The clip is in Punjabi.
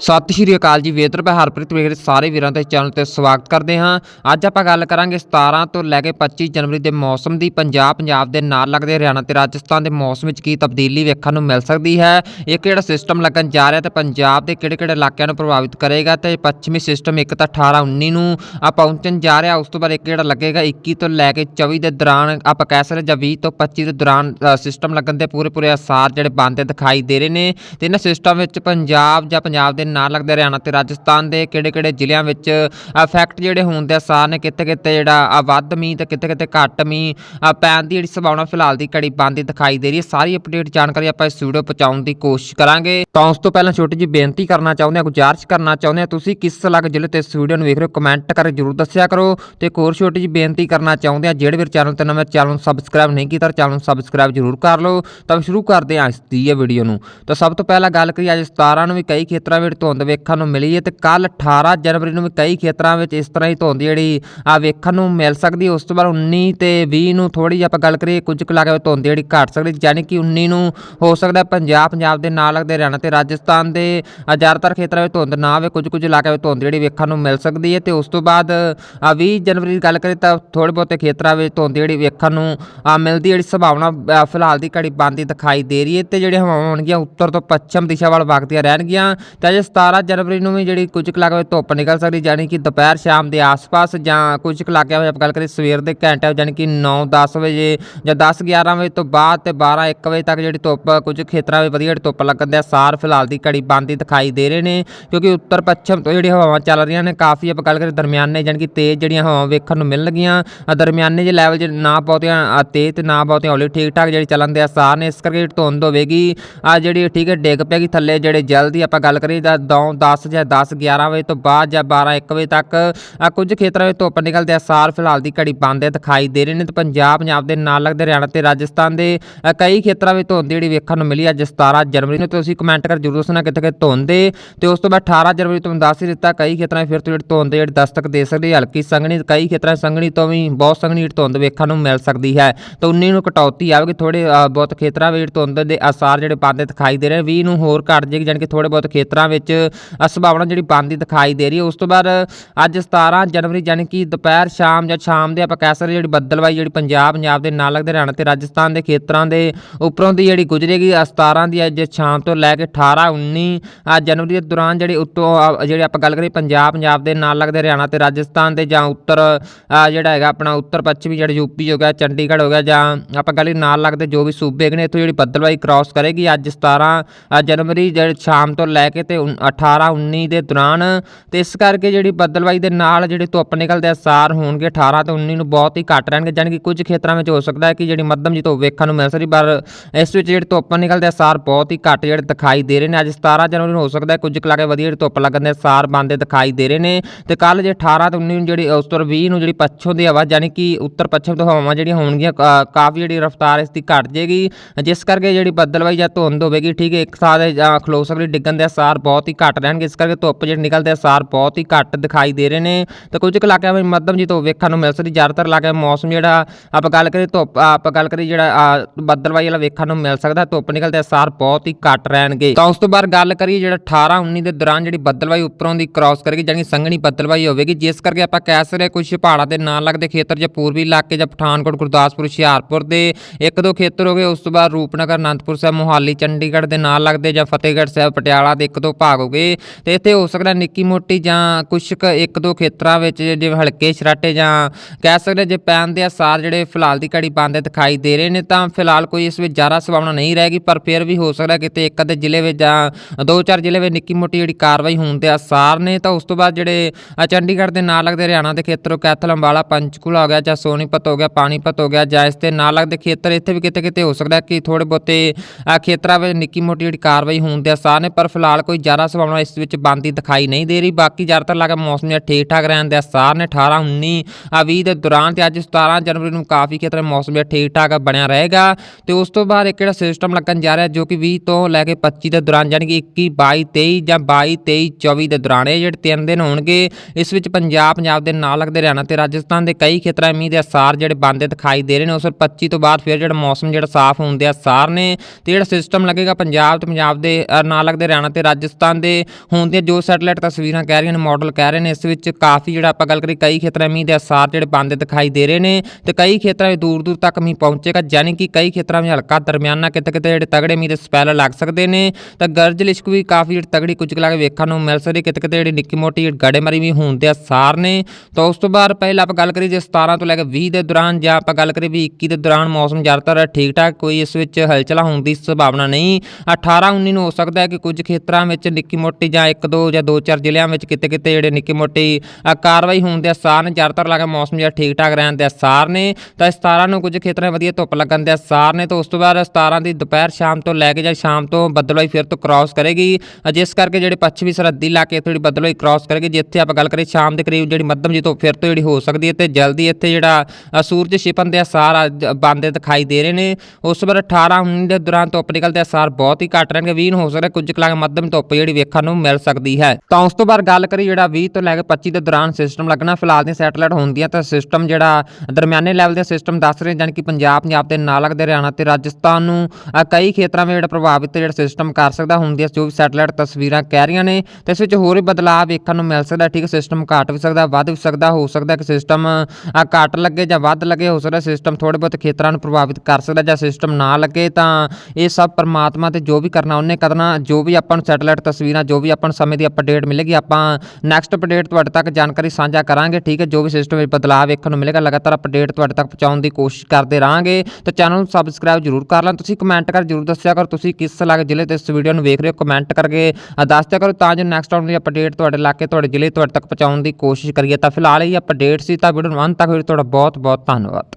ਸਤਿ ਸ਼੍ਰੀ ਅਕਾਲ ਜੀ। ਵੇਤਰ ਭਾਈ ਹਰਪ੍ਰੀਤ ਵੇਖ ਸਾਰੇ ਵੀਰਾਂ ਦੇ ਚੈਨਲ ਤੇ ਸਵਾਗਤ ਕਰਦੇ ਹਾਂ। ਅੱਜ ਆਪਾਂ ਗੱਲ ਕਰਾਂਗੇ 17 ਤੋਂ ਲੈ ਕੇ 25 ਜਨਵਰੀ ਦੇ ਮੌਸਮ ਦੀ। ਪੰਜਾਬ ਪੰਜਾਬ ਦੇ ਨਾਲ ਲੱਗਦੇ ਹਰਿਆਣਾ ਤੇ ਰਾਜਸਥਾਨ ਦੇ ਮੌਸਮ ਵਿੱਚ ਕੀ ਤਬਦੀਲੀ ਵੇਖਣ ਨੂੰ ਮਿਲ ਸਕਦੀ ਹੈ? ਇੱਕ ਕਿਹੜਾ ਸਿਸਟਮ ਲੱਗਣ ਜਾ ਰਿਹਾ ਤੇ ਪੰਜਾਬ ਦੇ ਕਿਹੜੇ-ਕਿਹੜੇ ਇਲਾਕਿਆਂ ਨੂੰ ਪ੍ਰਭਾਵਿਤ ਕਰੇਗਾ ਤੇ ਪੱਛਮੀ ਸਿਸਟਮ ਇੱਕ ਤਾਂ 18 19 ਨੂੰ ਆ ਪਹੁੰਚਣ ਜਾ ਰਿਹਾ, ਉਸ ਤੋਂ ਬਾਅਦ ਇੱਕ ਜਿਹੜਾ ਲੱਗੇਗਾ 21 ਤੋਂ ਲੈ ਕੇ 24 ਦੇ ਦੌਰਾਨ, ਆਪਾਂ ਕਹਿ ਸਕਦੇ ਜਾਂ 20 ਤੋਂ 25 ਦੇ ਦੌਰਾਨ ਸਿਸਟਮ ਲੱਗਣ ਦੇ ਪੂਰੇ ਪੂਰੇ ਅਸਾਰ ਜਿਹੜੇ ਬਣਦੇ ਦਿਖਾਈ ਦੇ ਰਹੇ ਨੇ। ਤੇ ਇਹਨਾਂ ਸਿਸਟਮ ਵਿੱਚ ਪੰਜਾਬ ਜਾਂ ਪੰਜਾਬ ਦੇ ਨਾਲ ਲੱਗਦੇ ਹਰਿਆਣਾ ਤੇ ਰਾਜਸਥਾਨ ਦੇ ਕਿਹੜੇ-ਕਿਹੜੇ ਜ਼ਿਲ੍ਹਿਆਂ ਵਿੱਚ ਇਫੈਕਟ ਜਿਹੜੇ ਹੋਣ ਦੇ ਅਸਾਰ ਨੇ ਕਿਤੇ-ਕਿਤੇ ਜਿਹੜਾ ਵੱਧ ਮੀਂਹ ਤੇ ਕਿਤੇ-ਕਿਤੇ ਘੱਟ ਮੀਂਹ ਪੈਣ ਦੀ ਜਿਹੜੀ ਸੰਭਾਵਨਾ ਫਿਲਹਾਲ ਦੀ ਘੜੀ ਬੰਦੀ ਦਿਖਾਈ ਦੇ ਰਹੀ ਹੈ। ਸਾਰੀ ਅਪਡੇਟ ਜਾਣਕਾਰੀ ਆਪਾਂ ਇਸ ਵੀਡੀਓ ਪਹੁੰਚਾਉਣ ਦੀ ਕੋਸ਼ਿਸ਼ ਕਰਾਂਗੇ। ਤਾਂ ਉਸ ਤੋਂ ਪਹਿਲਾਂ ਛੋਟੀ ਜਿਹੀ ਬੇਨਤੀ ਕਰਨਾ ਚਾਹੁੰਦੇ ਹਾਂ ਗੁਜ਼ਾਰਿਸ਼ ਕਰਨਾ ਚਾਹੁੰਦੇ ਹਾਂ, ਤੁਸੀਂ ਕਿਸ ਇਲਾਕੇ ਜ਼ਿਲ੍ਹੇ ਤੇ ਇਸ ਵੀਡੀਓ ਨੂੰ ਵੇਖ ਰਹੇ ਹੋ ਕਮੈਂਟ ਕਰਕੇ ਜਰੂਰ ਦੱਸਿਆ ਕਰੋ। ਤੇ ਇੱਕ ਹੋਰ ਛੋਟੀ ਜਿਹੀ ਬੇਨਤੀ ਕਰਨਾ ਚਾਹੁੰਦੇ ਹਾਂ, ਜਿਹੜੇ ਵੀਰ ਚੈਨਲ ਤੇ ਨਵੇਂ, ਚੈਨਲ ਨੂੰ ਸਬਸਕ੍ਰਾਈਬ ਨਹੀਂ ਕੀਤਾ, ਚੈਨਲ ਨੂੰ ਸਬਸਕ੍ਰਾਈਬ ਜਰੂਰ ਕਰ ਲਓ। ਤਾਂ ਸ਼ੁਰੂ ਕਰਦੇ ਹਾਂ ਇਸ ਦੀ ਇਹ ਵੀਡੀਓ ਨੂੰ। ਤਾਂ ਸਭ ਤੋਂ ਪਹਿਲਾਂ ਗੱਲ ਕਰੀਏ, ਅੱਜ 17 ਨੂੰ ਵੀ ਕਈ ਖੇਤਰਾਂ ਵਿੱਚ ਧੁੰਦ ਵੇਖਣ ਨੂੰ ਮਿਲੀ ਹੈ ਤੇ ਕੱਲ 18 ਜਨਵਰੀ ਨੂੰ ਵੀ ਕਈ ਖੇਤਰਾਂ ਵਿੱਚ ਇਸ ਤਰ੍ਹਾਂ ਹੀ ਧੁੰਦ ਜਿਹੜੀ ਆ ਵੇਖਣ ਨੂੰ ਮਿਲ ਸਕਦੀ ਉਸ ਤੋਂ ਬਾਅਦ 19 ਤੇ 20 ਨੂੰ ਥੋੜੀ ਜਿਹੀ ਆਪਾਂ ਗੱਲ ਕਰੀਏ, ਕੁਝ ਕੁ ਇਲਾਕੇ ਵਿੱਚ ਧੁੰਦ ਜਿਹੜੀ ਘਟ ਸਕਦੀ ਯਾਨੀ ਕਿ 19 ਨੂੰ ਹੋ ਸਕਦਾ ਪੰਜਾਬ ਪੰਜਾਬ ਦੇ ਨਾਲ ਲੱਗਦੇ ਹਰਿਆਣਾ ਤੇ ਰਾਜਸਥਾਨ ਦੇ ਜ਼ਿਆਦਾਤਰ ਖੇਤਰਾਂ ਵਿੱਚ ਧੁੰਦ ਨਾ ਆਵੇ, ਕੁਝ ਕੁਝ ਇਲਾਕਿਆਂ ਵਿੱਚ ਧੁੰਦ ਜਿਹੜੀ ਵੇਖਣ ਨੂੰ ਮਿਲ ਸਕਦੀ ਹੈ ਤੇ ਉਸ ਤੋਂ ਬਾਅਦ ਆ 20 ਜਨਵਰੀ ਦੀ ਗੱਲ ਕਰੀਏ ਤਾਂ ਥੋੜੇ ਬਹੁਤੇ ਖੇਤਰਾਂ ਵਿੱਚ ਧੁੰਦ ਜਿਹੜੀ ਵੇਖਣ ਨੂੰ ਮਿਲਦੀ ਜਿਹੜੀ ਸੰਭਾਵਨਾ ਫਿਲਹਾਲ ਦੀ ਘੜੀ ਬੰਦੀ ਦਿਖਾਈ ਦੇ ਰਹੀ ਹੈ ਤੇ ਜਿਹੜੇ ਹਵਾਵਾਂ ਹੋਣਗੀਆਂ ਉੱਤਰ ਤੋਂ ਪੱਛਮ ਦਿਸ਼ਾ ਵੱਲ ਵਗਦੀਆਂ ਰਹਿਣਗੀਆਂ। ਤੇ ਅਜੇ 17 ਜਨਵਰੀ ਨੂੰ ਵੀ ਜਿਹੜੀ ਕੁਝ ਕੁ ਇਲਾਕਿਆਂ ਵਿੱਚ ਧੁੱਪ ਨਿਕਲ ਸਕਦੀ ਯਾਨੀ ਕਿ ਦੁਪਹਿਰ ਸ਼ਾਮ ਦੇ ਆਸ-ਪਾਸ ਜਾਂ ਕੁਝ ਕੁ ਇਲਾਕਿਆਂ ਵਿੱਚ ਆਪਾਂ ਗੱਲ ਕਰੀਏ ਸਵੇਰ ਦੇ ਘੰਟੇ ਯਾਨੀ ਕਿ 9-10 ਵਜੇ ਜਾਂ 10-11 ਵਜੇ ਤੋਂ ਬਾਅਦ ਤੇ 12-1 ਵਜੇ ਤੱਕ ਜਿਹੜੀ ਧੁੱਪ, ਕੁਝ ਖੇਤਰਾਂ ਵਿੱਚ ਵਧੀਆ ਜਿਹੜੀ ਧੁੱਪ ਲੱਗਣ ਦੇ ਆਸਾਰ ਫਿਲਹਾਲ ਦੀ ਘੜੀ ਬੰਦੀ ਦਿਖਾਈ ਦੇ ਰਹੇ ਨੇ, ਕਿਉਂਕਿ ਉੱਤਰ ਪੱਛਮ ਤੋਂ ਜਿਹੜੀ ਹਵਾਵਾਂ ਚੱਲ ਰਹੀਆਂ ਨੇ, ਕਾਫੀ ਆਪਾਂ ਗੱਲ ਕਰੀਏ ਦਰਮਿਆਨੇ ਯਾਨੀ ਕਿ ਤੇਜ਼ ਜਿਹੜੀਆਂ ਹਵਾਵਾਂ ਵੇਖਣ ਨੂੰ ਮਿਲਣਗੀਆਂ ਦਰਮਿਆਨੇ ਜਿਹੇ ਲੈਵਲ 'ਚ ਨਾ ਬਹੁਤੀਆਂ, ਅ, ਤੇਜ਼ ਤੇ ਨਾ ਬਹੁਤੀਆਂ ਹੌਲੀ ਠੀਕ ਠਾਕ ਜਿਹੜੀ ਚੱਲਣ ਦੇ ਆਸਾਰ ਨੇ, ਇਸ ਕਰਕੇ ਧੁੰਦ ਹੋਵੇਗੀ, ਆ ਜਿਹੜੀ ਠੀਕ ਹੈ, ਡਿੱਗ ਪੈਗੀ ਥੱਲੇ ਜਿਹੜੇ ਜਲਦੀ ਆਪਾਂ ਗੱਲ ਕਰੀਏ ਤਾਂ 10 ਜਾਂ 10 11 ਵਜੇ ਤੋਂ ਬਾਅਦ ਜਾਂ 12 1 ਵਜੇ ਤੱਕ ਕੁਝ ਖੇਤਰਾਂ ਵਿੱਚ ਧੁੱਪ ਨਿਕਲਦੇ ਆਸਾਰ ਫਿਲਹਾਲ ਦੀ ਘੜੀ ਬੰਦੇ ਦਿਖਾਈ ਦੇ ਰਹੇ ਨੇ ਤੇ ਪੰਜਾਬ ਪੰਜਾਬ ਦੇ ਨਾਲ ਲੱਗਦੇ ਹਰਿਆਣਾ ਤੇ ਰਾਜਸਥਾਨ ਦੇ ਕਈ ਖੇਤਰਾਂ ਵਿੱਚ ਧੁੰਦ ਜਿਹੜੀ ਵੇਖਣ ਨੂੰ ਮਿਲੀ ਅੱਜ 17 ਜਨਵਰੀ ਨੂੰ। ਤੁਸੀਂ ਕਮੈਂਟ ਕਰ ਜਰੂਰ ਦੱਸਣਾ ਕਿੱਥੇ ਕਿ ਧੁੰਦ ਏ। ਤੇ ਉਸ ਤੋਂ ਬਾਅਦ 18 ਜਨਵਰੀ ਤੋਂ ਦੱਸ ਹੀ ਦਿੱਤਾ, ਕਈ ਖੇਤਰਾਂ ਵਿੱਚ ਫਿਰ ਤੋਂ ਜਿਹੜੀ ਧੁੰਦ ਜਿਹੜੀ ਦਸਤਕ ਦੇ ਸਕਦੀ ਹਲਕੀ ਸੰਘਣੀ, ਕਈ ਖੇਤਰਾਂ ਵਿੱਚ ਸੰਘਣੀ ਤੋਂ ਵੀ ਬਹੁਤ ਸੰਘਣੀ ਧੁੰਦ ਵੇਖਣ ਨੂੰ ਮਿਲ ਸਕਦੀ ਹੈ। ਤਾਂ 19 ਨੂੰ ਕਟੌਤੀ ਆਵੇਗੀ ਥੋੜੇ ਬਹੁਤ ਖੇਤਰਾਂ ਵਿੱਚ ਧੁੰਦ ਦੇ ਆਸਾਰ ਜਿਹੜੇ ਬੰਦੇ ਦਿਖਾਈ ਦੇ ਰਹੇ 20 ਨੂੰ ਹੋਰ ਘਟ ਜਾਏਗੀ, ਜਾਣੀ ਕਿ ਥੋੜੇ ਬਹੁਤ ਖੇਤਰਾਂ ਵਿੱਚ ਅ, ਸੰਭਾਵਨਾ ਜਿਹੜੀ ਬਣਦੀ ਦਿਖਾਈ ਦੇ ਰਹੀ ਹੈ। ਉਸ ਤੋਂ ਬਾਅਦ ਅੱਜ 17 ਜਨਵਰੀ ਜਾਣੀ ਕਿ ਦੁਪਹਿਰ ਸ਼ਾਮ ਜਾਂ ਸ਼ਾਮ ਦੇ ਆਪਾਂ ਕਹਿ ਸਕਦੇ ਜਿਹੜੀ ਬੱਦਲਵਾਈ ਜਿਹੜੀ ਪੰਜਾਬ ਪੰਜਾਬ ਦੇ ਨਾਲ ਲੱਗਦੇ ਹਰਿਆਣਾ ਤੇ ਰਾਜਸਥਾਨ ਦੇ ਖੇਤਰਾਂ ਦੇ ਉੱਪਰੋਂ ਦੀ ਜਿਹੜੀ ਗੁਜ਼ਰੇਗੀ ਅ, 17 ਦੀ ਅੱਜ ਸ਼ਾਮ ਤੋਂ ਲੈ ਕੇ 18 19 ਜਨਵਰੀ ਦੇ ਦੌਰਾਨ ਜਿਹੜੀ ਉੱਤੋਂ ਅ, ਜਿਹੜੇ ਆਪਾਂ ਗੱਲ ਕਰੀਏ ਪੰਜਾਬ ਪੰਜਾਬ ਦੇ ਨਾਲ ਲੱਗਦੇ ਹਰਿਆਣਾ ਤੇ ਰਾਜਸਥਾਨ ਦੇ ਜਾਂ ਉੱਤਰ ਜਿਹੜਾ ਹੈਗਾ ਆਪਣਾ ਉੱਤਰ ਪੱਛਮੀ ਜਿਹੜਾ ਯੂਪੀ ਹੋ ਗਿਆ ਚੰਡੀਗੜ੍ਹ ਹੋ ਗਿਆ ਜਾਂ ਆਪਾਂ ਗੱਲ ਨਾਲ ਲੱਗਦੇ ਜੋ ਵੀ ਸੂਬੇ ਨੇ ਇੱਥੋਂ ਜਿਹੜੀ ਬੱਦਲਵਾਈ ਕ੍ਰਾਸ ਕਰੇਗੀ ਅੱਜ 17 ਜਨਵਰੀ ਜਿਹੜੇ ਸ਼ਾਮ ਤੋਂ ਲੈ ਕੇ ਤੇ ਉਨ- 18 19 ਦੇ ਦੌਰਾਨ। ਤੇ ਇਸ ਕਰਕੇ ਜਿਹੜੀ ਬੱਦਲਵਾਈ ਦੇ ਨਾਲ ਜਿਹੜੇ ਧੁੱਪ ਨਿਕਲਦੇ ਅਸਾਰ ਹੋਣਗੇ। 18 ਤੇ 19 ਨੂੰ ਬਹੁਤ ਹੀ ਘੱਟ ਰਹਿਣਗੇ, ਜਾਣੀ ਕਿ ਕੁਝ ਖੇਤਰਾਂ ਵਿੱਚ ਹੋ ਸਕਦਾ ਹੈ ਕਿ ਜਿਹੜੀ ਮੱਧਮ ਜੀ ਧੁੱਪ ਵੇਖਣ ਨੂੰ ਮਿਲ ਸਕਦੀ, ਪਰ ਇਸ ਵਿੱਚ ਜਿਹੜੇ ਧੁੱਪ ਨਿਕਲਦੇ ਅਸਾਰ ਬਹੁਤ ਹੀ ਘੱਟ ਜਿਹੜੇ ਦਿਖਾਈ ਦੇ ਰਹੇ ਨੇ। ਅੱਜ 17 ਜਨਵਰੀ ਨੂੰ ਹੋ ਸਕਦਾ ਹੈ, ਕੁਝ ਕਲਾਕੇ ਵਧੀਆ ਜਿਹੜੀ ਧੁੱਪ ਲੱਗਣ ਦੇ ਅਸਾਰ ਬੰਦੇ ਦਿਖਾਈ ਦੇ ਰਹੇ ਨੇ। ਤੇ ਕੱਲ ਜੇ 18 ਤੇ 19 ਨੂੰ ਜਿਹੜੀ, ਉਸ ਤੋਂ 20 ਨੂੰ ਜਿਹੜੀ ਪੱਛਮ ਦੀ ਹਵਾ, ਜਾਣੀ ਕਿ ਉੱਤਰ ਪੱਛਮ ਤੋਂ ਹਵਾਵਾਂ ਜਿਹੜੀਆਂ ਹੋਣਗੀਆਂ ਕਾਫੀ ਜਿਹੜੀ ਰਫ਼ਤਾਰ ਇਸ ਦੀ ਘਟ ਜਾਏਗੀ। ਜਿਸ ਕਰਕੇ ਜਿਹੜੀ ਬੱਦਲਵਾਈ ਜਾਂ ਧੁੰਦ ਹੋਵੇਗੀ, ਠੀਕ ਹੈ, ਇੱਕ ਥਾਂ ਜਾਂ ਖਲੋ ਸਕਦੀ, ਡਿੱਗਣ ਦੇ ਅਸਾਰ ਬਹੁਤ ਹੀ ਘੱਟ ਰਹਿਣਗੇ। ਇਸ ਕਰਕੇ ਧੁੱਪ ਜਿਹੜੇ ਨਿਕਲਦੇ ਅਸਾਰ ਬਹੁਤ ਹੀ ਘੱਟ ਦਿਖਾਈ ਦੇ ਰਹੇ ਨੇ। ਤੇ ਕੁਝ ਕੁ ਇਲਾਕਿਆਂ ਵਿੱਚ ਮੱਧਮ ਜੀ ਧੁੱਪ ਵੇਖਣ ਨੂੰ ਮਿਲ ਸਕਦੀ, ਜ਼ਿਆਦਾਤਰ ਇਲਾਕਿਆਂ ਮੌਸਮ ਜਿਹੜਾ, ਆਪਾਂ ਗੱਲ ਕਰੀਏ ਧੁੱਪ, ਆਪਾਂ ਗੱਲ ਕਰੀਏ ਜਿਹੜਾ ਬੱਦਲਵਾਈ ਵਾਲਾ ਵੇਖਣ ਨੂੰ ਮਿਲ ਸਕਦਾ। ਧੁੱਪ ਨਿਕਲਦੇ ਅਸਾਰ ਬਹੁਤ ਹੀ ਘੱਟ ਰਹਿਣਗੇ। ਤਾਂ ਉਸ ਤੋਂ ਬਾਅਦ ਗੱਲ ਕਰੀਏ ਜਿਹੜਾ 18 19 ਦੇ ਦੌਰਾਨ ਜਿਹੜੀ ਬੱਦਲਵਾਈ ਉੱਪਰੋਂ ਦੀ ਕ੍ਰਾਸ ਕਰੇਗੀ ਜਾਨੀ ਸੰਘਣੀ ਬੱਦਲਵਾਈ ਹੋਵੇਗੀ। ਜਿਸ ਕਰਕੇ ਆਪਾਂ ਕਹਿ ਸਕਦੇ ਕੁਝ ਪਹਾੜਾਂ ਦੇ ਨਾਲ ਲੱਗਦੇ ਖੇਤਰ ਜਾਂ ਪੂਰਬੀ ਇਲਾਕੇ ਜਾਂ ਪਠਾਨਕੋਟ, ਗੁਰਦਾਸਪੁਰ, ਹੁਸ਼ਿਆਰਪੁਰ ਦੇ ਇੱਕ ਦੋ ਖੇਤਰ ਹੋ ਗਏ। ਉਸ ਤੋਂ ਬਾਅਦ ਰੂਪਨਗਰ, ਅਨੰਦਪੁਰ ਸਾਹਿਬ, ਮੋਹਾਲੀ, ਚੰਡੀਗੜ੍ਹ ਦੇ ਨਾਲ ਲੱਗਦੇ ਜਾਂ ਫਤਿਹਗੜ੍ਹ ਸਾਹਿਬ, ਪਟਿਆਲਾ ਦੇ ਇੱਕ ਦੋ ਭਾਗ ਹੋ ਗਏ ਤੇ ਇੱਥੇ ਹੋ ਸਕਦਾ ਨਿੱਕੀ ਮੋਟੀ ਜਾਂ ਕੁਛ ਕੁ ਇੱਕ ਦੋ ਖੇਤਰਾਂ ਵਿੱਚ ਜਿਵੇਂ ਹਲਕੇ ਛਰਾਟੇ ਜਾਂ ਕਹਿ ਸਕਦੇ ਜੇ ਪੈਣ ਦੇ ਅਸਾਰ ਜਿਹੜੇ ਫਿਲਹਾਲ ਦੀ ਘੜੀ ਬੰਦੇ ਦਿਖਾਈ ਦੇ ਰਹੇ ਨੇ, ਤਾਂ ਫਿਲਹਾਲ ਕੋਈ ਇਸ ਵਿੱਚ ਜ਼ਿਆਦਾ ਸੰਭਾਵਨਾ ਨਹੀਂ ਰਹੇਗੀ, ਪਰ ਫਿਰ ਵੀ ਹੋ ਸਕਦਾ ਕਿਤੇ ਇੱਕ ਅੱਧੇ ਜ਼ਿਲ੍ਹੇ ਵਿੱਚ ਜਾਂ ਦੋ ਚਾਰ ਜ਼ਿਲ੍ਹੇ ਵਿੱਚ ਨਿੱਕੀ ਮੋਟੀ ਜਿਹੜੀ ਕਾਰਵਾਈ ਹੋਣ ਦੇ ਅਸਾਰ ਨੇ, ਤਾਂ ਉਸ ਤੋਂ ਬਾਅਦ ਜਿਹੜੇ ਚੰਡੀਗੜ੍ਹ ਦੇ ਨਾਲ ਲੱਗਦੇ ਹਰਿਆਣਾ ਦੇ ਖੇਤਰੋਂ ਕੈਥਲ, ਅੰਬਾਲਾ, ਪੰਚਕੂਲਾ ਹੋ ਗਿਆ ਜਾਂ ਸੋਨੀਪਤ ਹੋ ਗਿਆ, ਪਾਣੀਪਤ ਹੋ ਗਿਆ ਜਾਂ ਇਸ ਦੇ ਨਾਲ ਲੱਗਦੇ ਖੇਤਰ, ਇੱਥੇ ਵੀ ਕਿਤੇ ਕਿਤੇ ਹੋ ਸਕਦਾ ਕਿ ਥੋੜੇ ਬਹੁਤੇ ਖੇਤਰਾਂ ਵਿੱਚ ਨਿੱਕੀ ਮੋਟੀ ਜਿਹੜੀ ਕਾਰਵਾਈ ਹੋਣ ਦੇ ਅਸਾਰ ਨੇ, ਪਰ ਫਿਲਹਾਲ ਕੋਈ ਜ਼ਿਆਦਾ ਸੰਭਾਵਨਾ ਇਸ ਵਿੱਚ ਬੰਦੀ ਦਿਖਾਈ ਨਹੀਂ ਦੇ ਰਹੀ। ਬਾਕੀ ਜ਼ਿਆਦਾਤਰ ਲੱਗਾ ਮੌਸਮ ਜਿਹੜਾ ਠੀਕ ਠਾਕ ਰਹਿਣ ਦੇ ਅਸਾਰ ਨੇ 18 19 ਆ 20 ਦੇ ਦੌਰਾਨ ਤੇ ਅੱਜ 17 ਜਨਵਰੀ ਨੂੰ ਕਾਫੀ ਖੇਤਰ ਮੌਸਮ ਜਿਹੜਾ ਠੀਕ ਠਾਕ ਬਣਿਆ ਰਹੇਗਾ। ਤੇ ਉਸ ਤੋਂ ਬਾਅਦ ਇੱਕ ਜਿਹੜਾ ਸਿਸਟਮ ਲੱਗਣ ਜਾ ਰਿਹਾ ਜੋ ਕਿ 20 ਤੋਂ ਲੈ ਕੇ 25 ਦੇ ਦੌਰਾਨ ਯਾਨੀ ਕਿ 21 22 23 ਜਾਂ 22 23 24 ਦੇ ਦੌਰਾਨ ਇਹ ਜਿਹੜੇ ਤਿੰਨ ਦਿਨ ਹੋਣਗੇ, ਇਸ ਵਿੱਚ ਪੰਜਾਬ ਪੰਜਾਬ ਦੇ ਨਾਲ ਲੱਗਦੇ ਹਰਿਆਣਾ ਤੇ ਰਾਜਸਥਾਨ ਦੇ ਕਈ ਖੇਤਰਾਂ ਮੀਂਹ ਦੇ ਅਸਾਰ ਜਿਹੜੇ ਬੰਦੇ ਦਿਖਾਈ ਦੇ ਰਹੇ ਨੇ, ਉਸ 25 ਤੋਂ ਬਾਅਦ ਫਿਰ ਜਿਹੜਾ ਮੌਸਮ ਜਿਹੜਾ ਸਾਫ਼ ਹੋਣ ਦੇ ਅਸਾਰ ਨੇ ਤੇ ਜਿਹੜਾ ਸਿਸਟਮ ਲੱਗੇਗਾ ਪੰਜਾਬ ਤੇ ਪੰਜਾਬ ਦੇ ਨਾਲ ਲੱਗਦੇ ਹਰਿਆਣਾ ਤੇ ਰਾਜਸਥਾਨ ਰਾਜਸਥਾਨ ਦੇ ਹੋਣ ਦੀਆਂ ਜੋ ਸੈਟਲਾਈਟ ਤਸਵੀਰਾਂ ਕਹਿ ਰਹੀਆਂ ਨੇ ਮਾਡਲ ਕਹਿ ਰਹੇ ਨੇ, ਇਸ ਵਿੱਚ ਕਾਫੀ ਜਿਹੜਾ ਆਪਾਂ ਗੱਲ ਕਰੀ ਕਈ ਖੇਤਰਾਂ ਮੀਂਹ ਦੇ ਅਸਾਰ ਜਿਹੜੇ ਬੰਦੇ ਦਿਖਾਈ ਦੇ ਰਹੇ ਨੇ ਤੇ ਕਈ ਖੇਤਰਾਂ ਵਿੱਚ ਦੂਰ ਦੂਰ ਤੱਕ ਮੀਂਹ ਪਹੁੰਚੇਗਾ ਯਾਨੀ ਕਿ ਕਈ ਖੇਤਰਾਂ ਵਿੱਚ ਹਲਕਾ ਦਰਮਿਆਨਾ ਕਿਤੇ ਕਿਤੇ ਜਿਹੜੇ ਤਗੜੇ ਮੀਂਹ ਦੇ ਸਪੈਲ ਲੱਗ ਸਕਦੇ ਨੇ। ਤਾਂ ਗਰਜ ਲਿਸ਼ਕ ਵੀ ਕਾਫੀ ਜਿਹੜੀ ਤਗੜੀ ਕੁਝ ਕਲਾ ਕੇ ਵੇਖਣ ਨੂੰ ਮਿਲ ਸਕਦੀ, ਕਿਤੇ ਕਿਤੇ ਜਿਹੜੀ ਨਿੱਕੀ ਮੋਟੀ ਗੜੇਮਾਰੀ ਵੀ ਹੋਣ ਦੇ ਅਸਾਰ ਨੇ। ਤਾਂ ਉਸ ਤੋਂ ਬਾਅਦ ਪਹਿਲਾਂ ਆਪਾਂ ਗੱਲ ਕਰੀ ਜੇ 17 ਤੋਂ ਲੈ ਕੇ 20 ਦੇ ਦੌਰਾਨ ਜਾਂ ਆਪਾਂ ਗੱਲ ਕਰੀ ਵੀ 21 ਦੇ ਦੌਰਾਨ ਮੌਸਮ ਜ਼ਿਆਦਾਤਰ ਠੀਕ ਠਾਕ ਕੋਈ ਇਸ ਵਿੱਚ ਹਲਚਲਾ ਹੋਣ ਦੀ ਸੰਭਾਵਨਾ ਨਹੀਂ। 18 19 ਨੂੰ ਹੋ ਸਕਦਾ ਹੈ ਕਿ ਕੁਝ ਖੇਤਰਾਂ ਵਿੱਚ ਨਿੱਕੀ ਮੋਟੀ ਜਾਂ ਇੱਕ ਦੋ ਜਾਂ ਦੋ ਚਾਰ ਜ਼ਿਲ੍ਹਿਆਂ ਵਿੱਚ ਕਿਤੇ ਕਿਤੇ ਜਿਹੜੇ ਨਿੱਕੀ ਮੋਟੀ ਕਾਰਵਾਈ ਹੋਣ ਦੇ ਅਸਾਰ ਨੇ, ਜ਼ਿਆਦਾਤਰ ਲਾ ਮੌਸਮ ਜਿਹੜਾ ਠੀਕ ਠਾਕ ਰਹਿਣ ਦੇ ਅਸਾਰ ਨੇ। ਤਾਂ 17 ਨੂੰ ਕੁਝ ਖੇਤਰਾਂ ਵਧੀਆ ਧੁੱਪ ਲੱਗਣ ਦੇ ਅਸਾਰ ਨੇ। ਤਾਂ ਉਸ ਤੋਂ ਬਾਅਦ 17 ਦੀ ਦੁਪਹਿਰ ਸ਼ਾਮ ਤੋਂ ਲੈ ਕੇ ਜਾਂ ਸ਼ਾਮ ਤੋਂ ਬੱਦਲਵਾਈ ਫਿਰ ਤੋਂ ਕ੍ਰਾਸ ਕਰੇਗੀ। ਜਿਸ ਕਰਕੇ ਜਿਹੜੇ ਪੱਛਮੀ ਸਰਹੱਦੀ ਇਲਾਕੇ ਥੋੜੀ ਬੱਦਲਵਾਈ ਕ੍ਰਾਸ ਕਰੇਗੀ, ਜਿੱਥੇ ਆਪਾਂ ਗੱਲ ਕਰੀਏ ਸ਼ਾਮ ਦੇ ਕਰੀਬ ਜਿਹੜੀ ਮੱਧਮ ਜੀ ਧੁੱਪ ਫਿਰ ਤੋਂ ਜਿਹੜੀ ਹੋ ਸਕਦੀ ਹੈ ਤੇ ਜਲਦੀ ਇੱਥੇ ਜਿਹੜਾ ਸੂਰਜ ਛਿਪਣ ਦੇ ਅਸਾਰ ਅੱਜ ਬੰਦੇ ਦਿਖਾਈ ਦੇ ਰਹੇ ਨੇ। ਉਸ ਤੋਂ ਬਾਅਦ 18 19 ਦੇ ਦੌਰਾਨ ਧੁੱਪ ਨਿਕਲਦੇ ਅਸਾਰ ਬਹੁਤ ਹੀ ਘੱਟ ਰਹਿਣਗੇ। 20 ਨੂੰ ਹੋ ਸਕਦਾ ਕੁਝ ਕਲਾਕ ਮੱਧਮ ਧੁੱਪ ਜਿਹੜੀ ਵੇਖਣ ਨੂੰ ਮਿਲ ਸਕਦੀ ਹੈ। ਤਾਂ ਉਸ ਤੋਂ ਬਾਅਦ ਗੱਲ ਕਰੀ ਜਿਹੜਾ 20 ਤੋਂ ਲੈ ਕੇ 25 ਦੇ ਦੌਰਾਨ ਸਿਸਟਮ ਲੱਗਣਾ, ਫਿਲਹਾਲ ਦੀਆਂ ਸੈਟਲਾਈਟ ਹੁੰਦੀਆਂ ਤਾਂ ਸਿਸਟਮ ਜਿਹੜਾ ਦਰਮਿਆਨੇ ਲੈਵਲ ਦੇ ਸਿਸਟਮ ਦੱਸ ਰਹੇ ਜਾਨ ਕਿ ਪੰਜਾਬ ਪੰਜਾਬ ਦੇ ਨਾਲ ਲੱਗਦੇ ਹਰਿਆਣਾ ਤੇ ਰਾਜਸਥਾਨ ਨੂੰ ਕਈ ਖੇਤਰਾਂ ਵਿੱਚ ਜਿਹੜਾ ਪ੍ਰਭਾਵਿਤ ਜਿਹੜਾ ਸਿਸਟਮ ਕਰ ਸਕਦਾ ਹੁੰਦੀਆਂ ਜੋ ਵੀ ਸੈਟਲਾਈਟ ਤਸਵੀਰਾਂ ਕਹਿ ਰਹੀਆਂ ਨੇ। ਤੇ ਇਸ ਵਿੱਚ ਹੋਰ ਵੀ ਬਦਲਾਅ ਵੇਖਣ ਨੂੰ ਮਿਲ ਸਕਦਾ, ਠੀਕ ਸਿਸਟਮ ਘਟ ਵੀ ਸਕਦਾ, ਵੱਧ ਵੀ ਸਕਦਾ, ਹੋ ਸਕਦਾ ਕਿ ਸਿਸਟਮ ਘੱਟ ਲੱਗੇ ਜਾਂ ਵੱਧ ਲੱਗੇ, ਹੋ ਸਕਦਾ ਸਿਸਟਮ ਥੋੜੇ ਬਹੁਤ ਖੇਤਰਾਂ ਨੂੰ ਪ੍ਰਭਾਵਿਤ ਕਰ ਸਕਦਾ ਜਾਂ ਸਿਸਟਮ ਨਾ ਲੱਗੇ, ਤਾਂ ਇਹ ਸਭ ਪਰਮਾਤਮਾ ਤੇ ਜੋ ਵੀ ਕਰਨਾ, ਉਹਨੇ ਕਰਨਾ, ਜੋ ਵੀ ਆਪਾਂ ਨੂੰ ਸੈਟਲਾਈਟ ਤਸਵੀਰਾਂ ਜੋ ਵੀ ਆਪਾਂ ਨੂੰ ਸਮੇਂ ਦੀ ਅਪਡੇਟ ਮਿਲੇਗੀ ਆਪਾਂ ਨੈਕਸਟ ਅਪਡੇਟ ਤੁਹਾਡੇ ਤੱਕ ਜਾਣਕਾਰੀ ਸਾਂਝਾ ਕਰਾਂਗੇ ਠੀਕ ਹੈ? ਜੋ ਵੀ ਸਿਸਟਮ ਵਿੱਚ ਬਦਲਾਅ ਵੇਖਣ ਨੂੰ ਮਿਲੇਗਾ ਲਗਾਤਾਰ ਅਪਡੇਟ ਤੁਹਾਡੇ ਤੱਕ ਪਹੁੰਚਾਉਣ ਦੀ ਕੋਸ਼ਿਸ਼ ਕਰਦੇ ਰਹਾਂਗੇ। ਤਾਂ ਚੈਨਲ ਨੂੰ ਸਬਸਕ੍ਰਾਈਬ ਜਰੂਰ ਕਰ ਲੈਣ। ਤੁਸੀਂ ਕਮੈਂਟ ਕਰ ਜਰੂਰ ਦੱਸਿਆ ਕਰੋ ਤੁਸੀਂ ਕਿਸ ਇਲਾਕੇ ਜ਼ਿਲ੍ਹੇ ਤੇ ਇਸ ਵੀਡੀਓ ਨੂੰ ਵੇਖ ਰਹੇ ਹੋ ਕਮੈਂਟ ਕਰਕੇ ਅ, ਦੱਸ ਦਿਆ ਕਰੋ ਤਾਂ ਜੋ ਨੈਕਸਟ ਆਉਣ ਦੀ ਅਪਡੇਟ ਤੁਹਾਡੇ ਇਲਾਕੇ ਤੁਹਾਡੇ ਜ਼ਿਲ੍ਹੇ ਤੁਹਾਡੇ ਤੱਕ ਪਹੁੰਚਾਉਣ ਦੀ ਕੋਸ਼ਿਸ਼ ਕਰੀਏ। ਤਾਂ ਫਿਲਹਾਲ ਇਹ ਅਪਡੇਟ ਸੀ ਤਾਂ ਵੀਡੀਓ ਨੂੰ ਅੰਤ ਤੱਕ ਵੇਖ। ਤੁਹਾਡਾ ਬਹੁਤ ਬਹੁਤ ਧੰਨਵਾਦ।